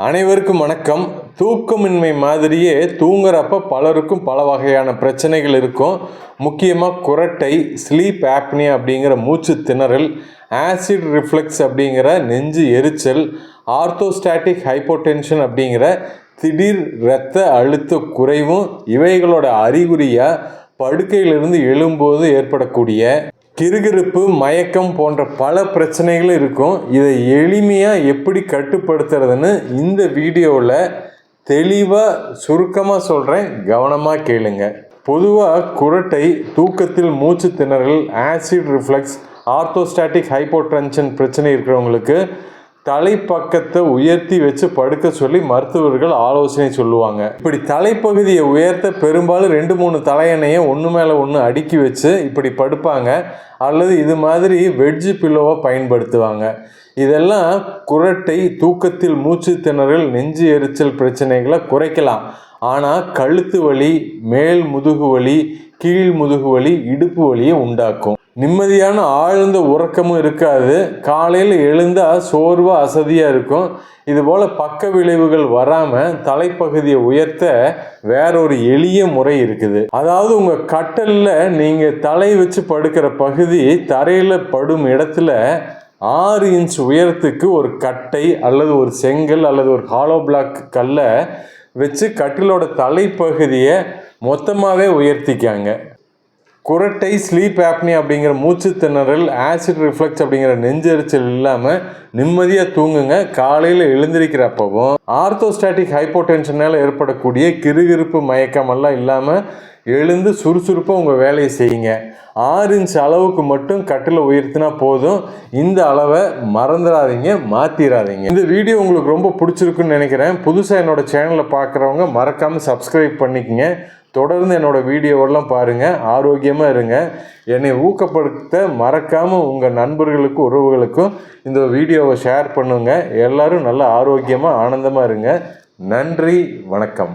அனைவருக்கும் வணக்கம். தூக்கமின்மை மாதிரியே தூங்குறப்ப பலருக்கும் பல வகையான பிரச்சனைகள் இருக்கும். முக்கியமாக குரட்டை ஸ்லீப் ஆப்னியா அப்படிங்கிற மூச்சு திணறல் ஆசிட் ரிஃப்ளெக்ஸ் அப்படிங்கிற நெஞ்சு எரிச்சல் ஆர்த்தோஸ்டாட்டிக் ஹைப்போடென்ஷன் அப்படிங்கிற திடீர் இரத்த அழுத்த குறைவும் இவைகளோட அறிகுறியாக படுக்கையிலிருந்து எழும்போது ஏற்படக்கூடிய கிறுகிறுப்பு மயக்கம் போன்ற பல பிரச்சனைகள் இருக்கும். இதை எளிமையாக எப்படி கட்டுப்படுத்துறதுன்னு இந்த வீடியோவில் தெளிவாக சுருக்கமாக சொல்கிறேன் கவனமாக கேளுங்க. பொதுவாக குரட்டை தூக்கத்தில் மூச்சு திணறல் ஆசிட் ரிஃப்ளெக்ஸ் ஆர்த்தோஸ்டாட்டிக் ஹைப்போடென்ஷன் பிரச்சனை இருக்கிறவங்களுக்கு தலைப்பக்கத்தை உயர்த்தி வச்சு படுக்க சொல்லி மருத்துவர்கள் ஆலோசனை சொல்லுவாங்க. இப்படி தலைப்பகுதியை உயர்த்த பெரும்பாலும் ரெண்டு மூணு தலையணையை ஒன்று மேலே ஒன்று அடுக்கி வச்சு இப்படி படுப்பாங்க. அல்லது இது மாதிரி வெட்ஜு பில்லோவை பயன்படுத்துவாங்க. இதெல்லாம் குரட்டை தூக்கத்தில் மூச்சு திணறல் நெஞ்சு எரிச்சல் பிரச்சனைகளை குறைக்கலாம். ஆனால் கழுத்து வலி மேல் முதுகு வலி கீழ் முதுகு வலி இடுப்பு வலியை உண்டாக்கும். நிம்மதியான ஆழ்ந்த உறக்கமும் இருக்காது. காலையில் எழுந்தால் சோர்வாக அசதியாக இருக்கும். இதுபோல் பக்க விளைவுகள் வராமல் தலைப்பகுதியை உயர்த்த வேறொரு எளிய முறை இருக்குது. அதாவது உங்கள் கட்டலில் நீங்கள் தலை வச்சு படுக்கிற பகுதி தரையில் படும் இடத்துல ஆறு இன்ச் உயரத்துக்கு ஒரு கட்டை அல்லது ஒரு செங்கல் அல்லது ஒரு ஹாலோ பிளாக் கல்லை வச்சு கட்டிலோட தலைப்பகுதியை மொத்தமாகவே உயர்த்திக்காங்க. குரட்டை ஸ்லீப் ஆப்னி அப்படிங்கிற மூச்சு திணறல் ஆசிட் ரிஃப்ளெக்ஸ் அப்படிங்கிற நெஞ்செரிச்சல் இல்லாமல் நிம்மதியாக தூங்குங்க. காலையில் எழுந்திருக்கிறப்பவும் ஆர்த்தோஸ்டாட்டிக் ஹைப்போடென்ஷனால் ஏற்படக்கூடிய கிறுகிறுப்பு மயக்கமெல்லாம் இல்லாமல் எழுந்து சுறுசுறுப்பாக உங்கள் வேலையை செய்யுங்க. ஆறு இன்ச் அளவுக்கு மட்டும் கட்டில் உயர்த்தினா போதும். இந்த அளவை மறந்துடாதீங்க மாற்றிடாதீங்க இந்த வீடியோ உங்களுக்கு ரொம்ப பிடிச்சிருக்குன்னு நினைக்கிறேன். புதுசாக என்னோட சேனலை பார்க்குறவங்க மறக்காமல் சப்ஸ்கிரைப் பண்ணிக்கங்க. தொடர்ந்து என்னோடய வீடியோவெல்லாம் பாருங்கள் ஆரோக்கியமாக இருங்க. என்னை ஊக்கப்படுத்த மறக்காமல் உங்கள் நண்பர்களுக்கும் உறவுகளுக்கும் இந்த வீடியோவை ஷேர் பண்ணுங்கள் எல்லோரும் நல்ல ஆரோக்கியமாக ஆனந்தமாக இருங்க. நன்றி வணக்கம்.